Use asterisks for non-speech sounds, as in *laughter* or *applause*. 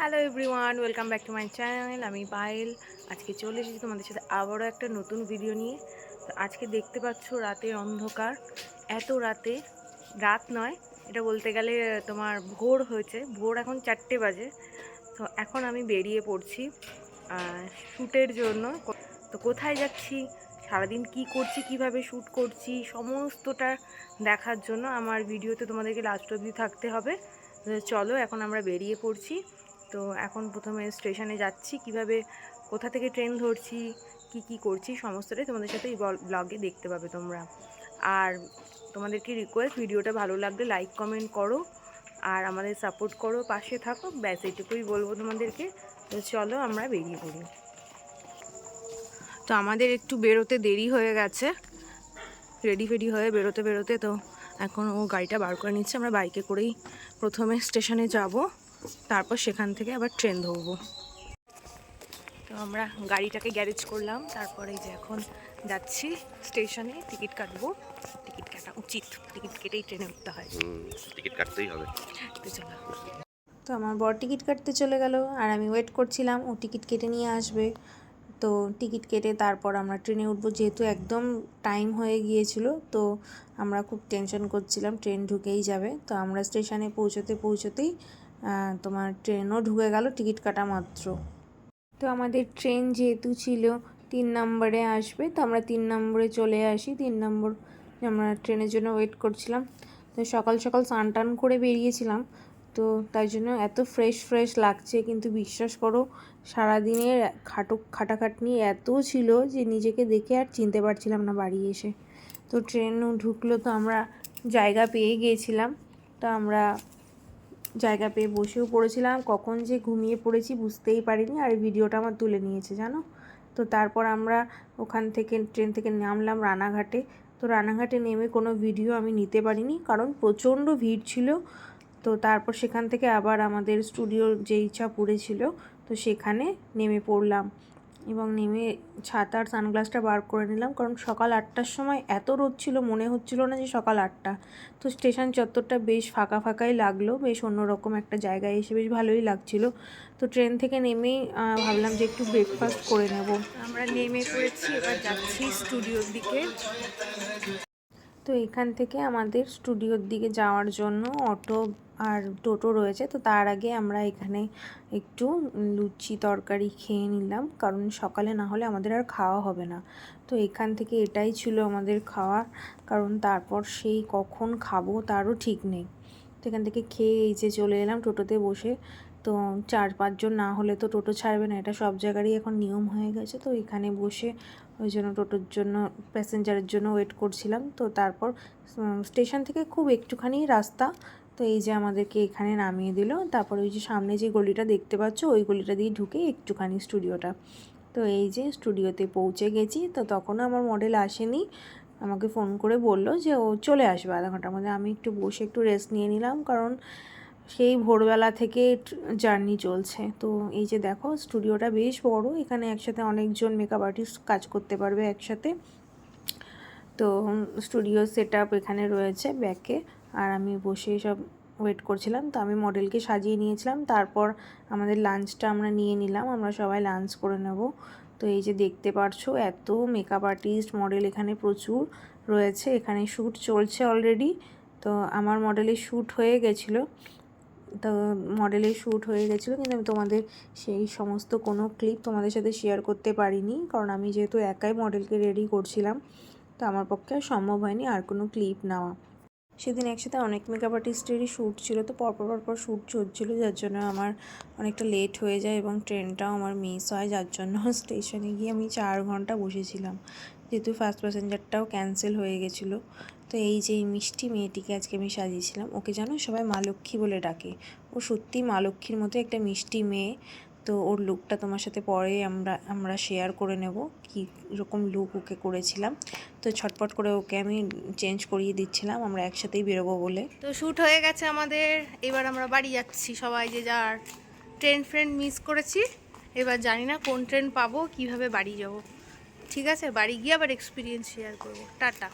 Hello everyone welcome back to my channel আমি পায়েল। আজকে চলে এসেছি তোমাদের সাথে আবারও একটা নতুন ভিডিও নিয়ে। তো আজকে দেখতে পাচ্ছ রাতের অন্ধকার। এত রাতে, রাত নয়, এটা বলতে গেলে তোমার ভোর হয়েছে। ভোর এখন চারটে বাজে। তো এখন আমি বেরিয়ে পড়ছি শ্যুটের জন্য। তো কোথায় যাচ্ছি? সারাদিন কি করছি? কীভাবে শ্যুট করছি? সমস্তটা দেখার জন্য আমার ভিডিওতে তোমাদেরকে লাস্ট অবধি থাকতে হবে। চলো, এখন আমরা বেরিয়ে পড়ছি। তো এখন প্রথমে স্টেশনে যাচ্ছি, কীভাবে, কোথা থেকে ট্রেন ধরছি, কি কি করছি, সমস্তটাই তোমাদের সাথে এই ব্লগে দেখতে পাবে তোমরা। আর তোমাদেরকে রিকোয়েস্ট ভিডিওটা ভালো লাগলে লাইক কমেন্ট করো, আর আমাদের সাপোর্ট করো, পাশে থাকো, ব্যাস, এইটুকুই বলব তোমাদেরকে। চলো আমরা বেরিয়ে পড়ি। তো আমাদের একটু বেরোতে দেরি হয়ে গেছে রেডি ফেডি হয়ে বেরোতে বেরোতে, তো এখন ও গাড়িটা বার করে নিচ্ছে, আমরা বাইকে করেই প্রথমে স্টেশনে যাব। তারপর সেখান থেকে আবার ট্রেন ধরবো। তো আমরা গাড়িটাকে গ্যারেজ করলাম তারপরে যে এখন যাচ্ছি স্টেশনে টিকিট কাটবো। টিকিট কাটা উচিত টিকিট কেটেই ট্রেনে উঠতে হয়। টিকিট কাটতেই হবে। তো চলো। তো আমার বর টিকিট কাটতে চলে গেল আর আমি ওয়েট করছিলাম ও টিকিট কেটে নিয়ে আসবে। তো টিকিট কেটে তারপর আমরা ট্রেনে উঠবো যেহেতু একদম টাইম হয়ে গিয়েছিল তো আমরা খুব টেনশন করছিলাম ট্রেন ঢুকেই যাবে। তো আমরা স্টেশনে পৌঁছতে পৌঁছতেই তোমার ট্রেনও ঢুকে গেল টিকিট কাটা মাত্র। তো আমাদের ট্রেন যেহেতু ছিল, তিন নম্বরে আসবে, তো আমরা তিন নম্বরে চলে আসি। তিন নম্বর আমরা ট্রেনের জন্য ওয়েট করছিলাম। তো সকাল সকাল স্নান টান করে বেরিয়েছিলাম। তো তাই জন্য এত ফ্রেশ ফ্রেশ লাগছে, কিন্তু বিশ্বাস করো, সারাদিনের খাটো খাটাখাটনি এত ছিল যে নিজেকে দেখে আর চিনতে পারছিলাম না বাড়ি এসে। তো ট্রেন ঢুকলো, তো আমরা জায়গা পেয়ে গিয়েছিলাম তো আমরা জায়গা পেয়ে বসেও পড়েছিলাম। কখন যে ঘুমিয়ে পড়েছি বুঝতেই পারিনি আর এই ভিডিওটা আমার তুলে নিয়েছে, জানো? তো তারপর আমরা ওখান থেকে ট্রেন থেকে নামলাম রানাঘাটে। তো রানাঘাটে নেমে কোনো ভিডিও আমি নিতে পারিনি কারণ প্রচণ্ড ভিড় ছিল। তো তারপর সেখান থেকে আবার আমাদের স্টুডিওর যে ইচ্ছা ছিল তো সেখানে নেমে পড়লাম। এবং নেমে ছাতার সানগ্লাসটা বার করে নিলাম। কারণ সকাল আটটার সময় এত রোদ ছিল মনে হচ্ছিল না যে সকাল আটটা। তো স্টেশন চত্বরটা বেশ ফাঁকা ফাঁকাই লাগল বেশ অন্যরকম একটা জায়গায় এসে বেশ ভালোই লাগছিল। তো ট্রেন থেকে নেমেই ভাবলাম যে একটু ব্রেকফাস্ট করে নেব। আমরা নেমে পড়েছি এবার যাচ্ছি স্টুডিওর দিকে। তো এখান থেকে আমাদের স্টুডিওর দিকে যাওয়ার জন্য অটো আর টোটো রয়েছে, তো তার আগে আমরা এখানে একটু লুচি তরকারি খেয়ে নিলাম, কারণ সকালে না হলে আমাদের আর খাওয়া হবে না। তো এখান থেকে এটাই ছিল আমাদের খাওয়া, কারণ তারপর সেই কখন খাব তারও ঠিক নেই। তো এখান থেকে খেয়ে এই যে চলে এলাম টোটোতে বসে, তো চার পাঁচজন না হলে তো টোটো ছাড়বে না, এটা সব জায়গারই এখন নিয়ম হয়ে গেছে। তো এখানে বসে ওই জন্য টোটোর জন্য, প্যাসেঞ্জারের জন্য ওয়েট করছিলাম, তো তারপর স্টেশন থেকে খুব একটুখানি রাস্তা তো এই যে আমাদেরকে এখানে নামিয়ে দিল। তারপর ওই যে সামনে যে গলিটা দেখতে পাচ্ছ, ওই গলিটা দিয়ে ঢুকে একটুখানি স্টুডিওটা। তো এই যে স্টুডিওতে পৌঁছে গেছি। তো তখনও আমার মডেল আসেনি। আমাকে ফোন করে বলল যে, ও চলে আসবে আধা ঘণ্টার মধ্যে। আমি একটু বসে একটু রেস্ট নিয়ে নিলাম, কারণ সেই ভোরবেলা থেকে জার্নি চলছে। তো এই যে দেখো, স্টুডিওটা বেশ বড়। এখানে একসাথে অনেকজন মেকআপ আর্টিস্ট কাজ করতে পারবে একসাথে। তো স্টুডিও সেট এখানে রয়েছে ব্যাকে আর আমি বসে সব ওয়েট করছিলাম, তো আমি মডেলকে সাজিয়ে নিয়েছিলাম। তারপর আমাদের লাঞ্চটা আমরা নিয়ে নিলাম, আমরা সবাই লাঞ্চ করে নেব। তো এই যে দেখতে পারছ এত মেকআপ আর্টিস্ট মডেল এখানে প্রচুর রয়েছে, এখানে শ্যুট চলছে অলরেডি তো আমার মডেলের শ্যুট হয়ে গেছিল, তো মডেলের শ্যুট হয়ে গেছিল, কিন্তু আমি তোমাদের সেই সমস্ত কোনো ক্লিপ তোমাদের সাথে শেয়ার করতে পারিনি, কারণ আমি যেহেতু একাই মডেলকে রেডি করছিলাম, তো আমার পক্ষে সম্ভব হয়নি আর কোনো ক্লিপ নেওয়া। সেদিন একসাথে অনেক মেকআপ আর্টিস্টেরই শ্যুট ছিল, তো পরপর পরপর শ্যুট চলছিলো, যার জন্য আমার অনেকটা লেট হয়ে যায় এবং ট্রেনটাও আমার মিস হয়, যার জন্য *laughs* স্টেশনে গিয়ে আমি চার ঘণ্টা বসেছিলাম। যেহেতু ফার্স্ট প্যাসেঞ্জারটাও ক্যান্সেল হয়ে গেছিল, তো এই যে মিষ্টি মেয়েটিকে আজকে আমি সাজিয়েছিলাম, ওকে জানো সবাই মা লক্ষ্মী বলে ডাকে। ও সত্যি মা লক্ষ্মীর মতো একটা মিষ্টি মেয়ে তো ওর লুকটা তোমার সাথে পরে আমরা আমরা শেয়ার করে নেব কী রকম লুক ওকে করেছিলাম। তো ছটপট করে ওকে আমি চেঞ্জ করিয়ে দিচ্ছিলাম, আমরা একসাথেই বেরোবো বলে। তো শ্যুট হয়ে গেছে আমাদের। এবার আমরা বাড়ি যাচ্ছি সবাই, যে যার ট্রেন ফ্রেন্ড মিস করেছি। এবার জানি না কোন ট্রেন পাবো, কীভাবে বাড়ি যাব। ঠিক আছে, বাড়ি গিয়ে আবার এক্সপিরিয়েন্স শেয়ার করব। টাটা।